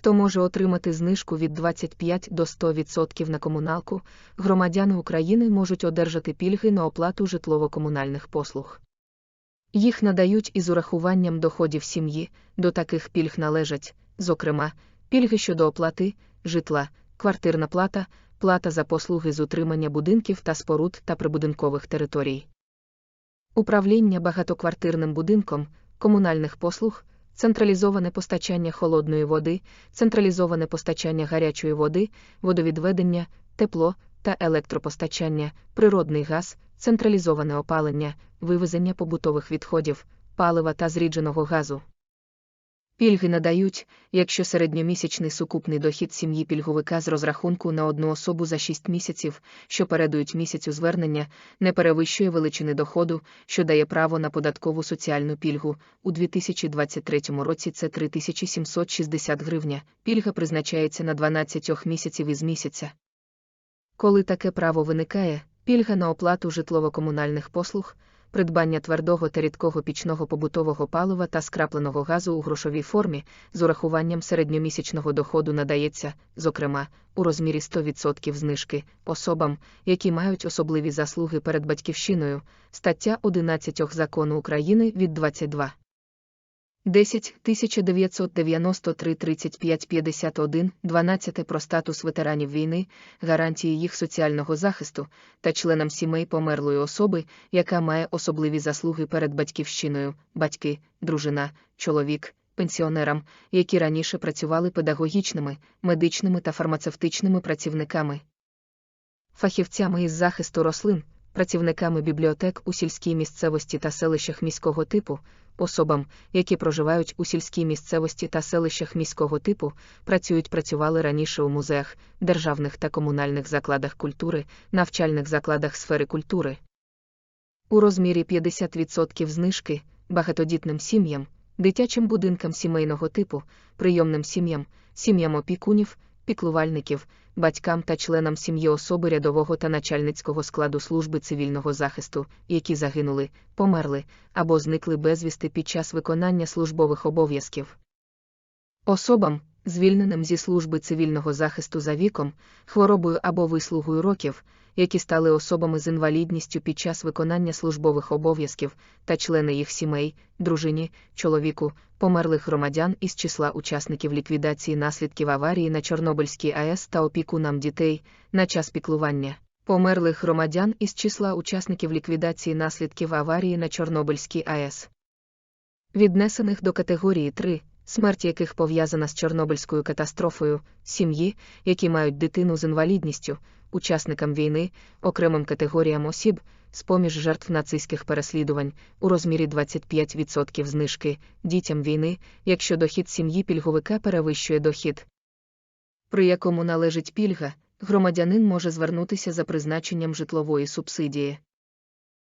Хто може отримати знижку від 25 до 100% на комуналку, громадяни України можуть одержати пільги на оплату житлово-комунальних послуг. Їх надають із урахуванням доходів сім'ї, до таких пільг належать, зокрема, пільги щодо оплати, житла, квартирна плата, плата за послуги з утримання будинків та споруд та прибудинкових територій. Управління багатоквартирним будинком, комунальних послуг, централізоване постачання холодної води, централізоване постачання гарячої води, водовідведення, тепло та електропостачання, природний газ, централізоване опалення, вивезення побутових відходів, палива та зрідженого газу. Пільги надають, якщо середньомісячний сукупний дохід сім'ї пільговика з розрахунку на одну особу за 6 місяців, що передують місяцю звернення, не перевищує величини доходу, що дає право на податкову соціальну пільгу. У 2023 році це 3760 гривня. Пільга призначається на 12 місяців із місяця. Коли таке право виникає, пільга на оплату житлово-комунальних послуг, придбання твердого та рідкого пічного побутового палива та скрапленого газу у грошовій формі з урахуванням середньомісячного доходу надається, зокрема, у розмірі 100% знижки особам, які мають особливі заслуги перед батьківщиною, стаття 11 закону України від 22. 10 1993 35 51 12 про статус ветеранів війни, гарантії їх соціального захисту та членам сімей померлої особи, яка має особливі заслуги перед батьківщиною, батьки, дружина, чоловік, пенсіонерам, які раніше працювали педагогічними, медичними та фармацевтичними працівниками, фахівцями із захисту рослин, працівниками бібліотек у сільській місцевості та селищах міського типу особам, які проживають у сільській місцевості та селищах міського типу, працюють працювали раніше у музеях, державних та комунальних закладах культури, навчальних закладах сфери культури. У розмірі 50% знижки багатодітним сім'ям, дитячим будинкам сімейного типу, прийомним сім'ям, сім'ям опікунів, піклувальників, батькам та членам сім'ї особи рядового та начальницького складу служби цивільного захисту, які загинули, померли або зникли безвісти під час виконання службових обов'язків. Особам, звільненим зі служби цивільного захисту за віком, хворобою або вислугою років, які стали особами з інвалідністю під час виконання службових обов'язків та члени їх сімей, дружині, чоловіку, померлих громадян із числа учасників ліквідації наслідків аварії на Чорнобильській АЕС та опікунам дітей на час піклування. Померлих громадян із числа учасників ліквідації наслідків аварії на Чорнобильській АЕС, віднесених до категорії 3, смерть яких пов'язана з Чорнобильською катастрофою, сім'ї, які мають дитину з інвалідністю, учасникам війни, окремим категоріям осіб, з поміж жертв нацистських переслідувань, у розмірі 25% знижки, дітям війни, якщо дохід сім'ї пільговика перевищує дохід, при якому належить пільга, громадянин може звернутися за призначенням житлової субсидії.